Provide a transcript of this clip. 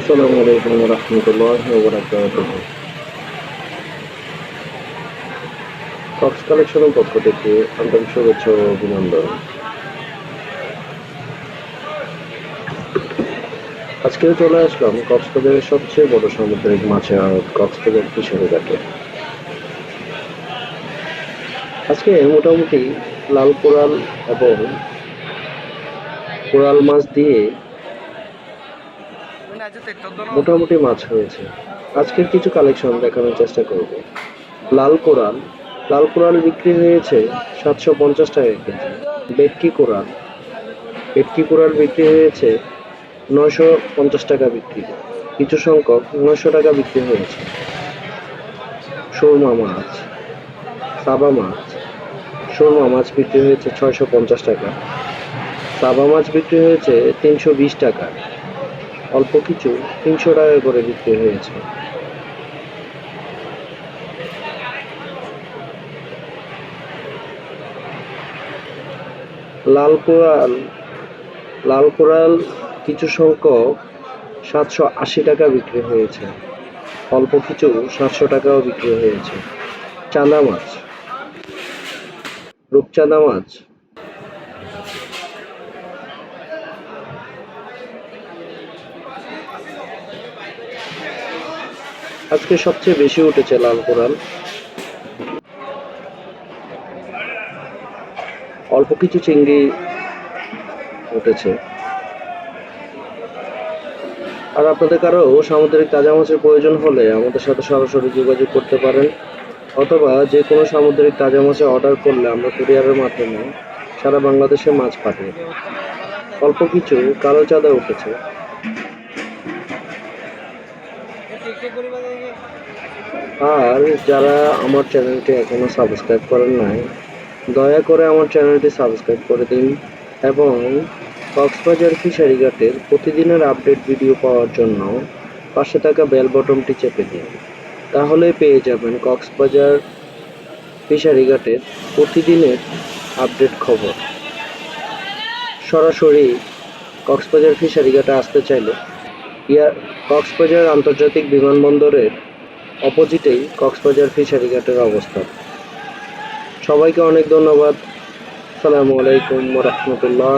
আসসালামু আলাইকুম রহমতুল্লাহ কক্স কালেকশনের পক্ষ থেকে আন্তরিক শুভেচ্ছা ও অভিনন্দন। আজকে চলে আসলাম কক্সবাজারের সবচেয়ে বড় সামুদ্রিক মাছের আড়ত কক্সবাজার কিশোরী ঘাটে। আজকে মোটামুটি লাল কোরাল এবং কোরাল মাছ দিয়ে মোটামুটি মাছ হয়েছে। আজকের কিছু কালেকশন দেখানোর চেষ্টা করব। লাল কোরাল। লাল কোরাল বিক্রি হয়েছে সাতশো পঞ্চাশ টাকা কেজি। বেটকি কোরাল। বেটকি কোরাল বিক্রি হয়েছে নয়শো পঞ্চাশ টাকা বিক্রি। কিছু সংখ্যক নয়শো টাকা বিক্রি হয়েছে। সুরমা মাছ। সাবা মাছ। সুরমা মাছ বিক্রি হয়েছে ছয়শো পঞ্চাশ টাকা। সাবা মাছ বিক্রি হয়েছে তিনশো বিশ টাকা। অল্প কিছু তিনশো টাকা করে বিক্রি হয়েছে। লাল কোরাল লাল কোরাল কিছু সংখ্যক সাতশো আশি টাকা বিক্রি হয়েছে। অল্প কিছু সাতশো টাকাও বিক্রি হয়েছে। চাঁদা মাছ রূপচাঁদা মাছ আজকে সবচেয়ে বেশি উঠেছে লাল কোরাল। অল্প কিছু চিংড়ি উঠেছে। আর আপনাদের কারও সামুদ্রিক তাজা মাছের প্রয়োজন হলে আমাদের সাথে সরাসরি যোগাযোগ করতে পারেন, অথবা যে কোনো সামুদ্রিক তাজা মাছের অর্ডার করলে আমরা কুরিয়ারের মাধ্যমে সারা বাংলাদেশে মাছ পাঠিয়ে অল্প কিছু কালো চাঁদা উঠেছে। আর যারা আমার চ্যানেলটি এখনও সাবস্ক্রাইব করেন নাই, দয়া করে আমার চ্যানেলটি সাবস্ক্রাইব করে দিন এবং কক্সবাজার ফিশারি ঘাটের প্রতিদিনের আপডেট ভিডিও পাওয়ার জন্য পাশে থাকা বেল বটনটি চেপে দিন। তাহলে পেয়ে যাবেন কক্সবাজার ফিশারি ঘাটের প্রতিদিনের আপডেট খবর। সরাসরি কক্সবাজার ফিশারি ঘাটে আসতে চাইলে ইয়ার কক্সবাজার আন্তর্জাতিক বিমানবন্দরের অপোজিটেই কক্সবাজার ফিশারি ঘাটের অবস্থান সবাইকে অনেক ধন্যবাদ। সালামু আলাইকুম রহমতুল্লাহ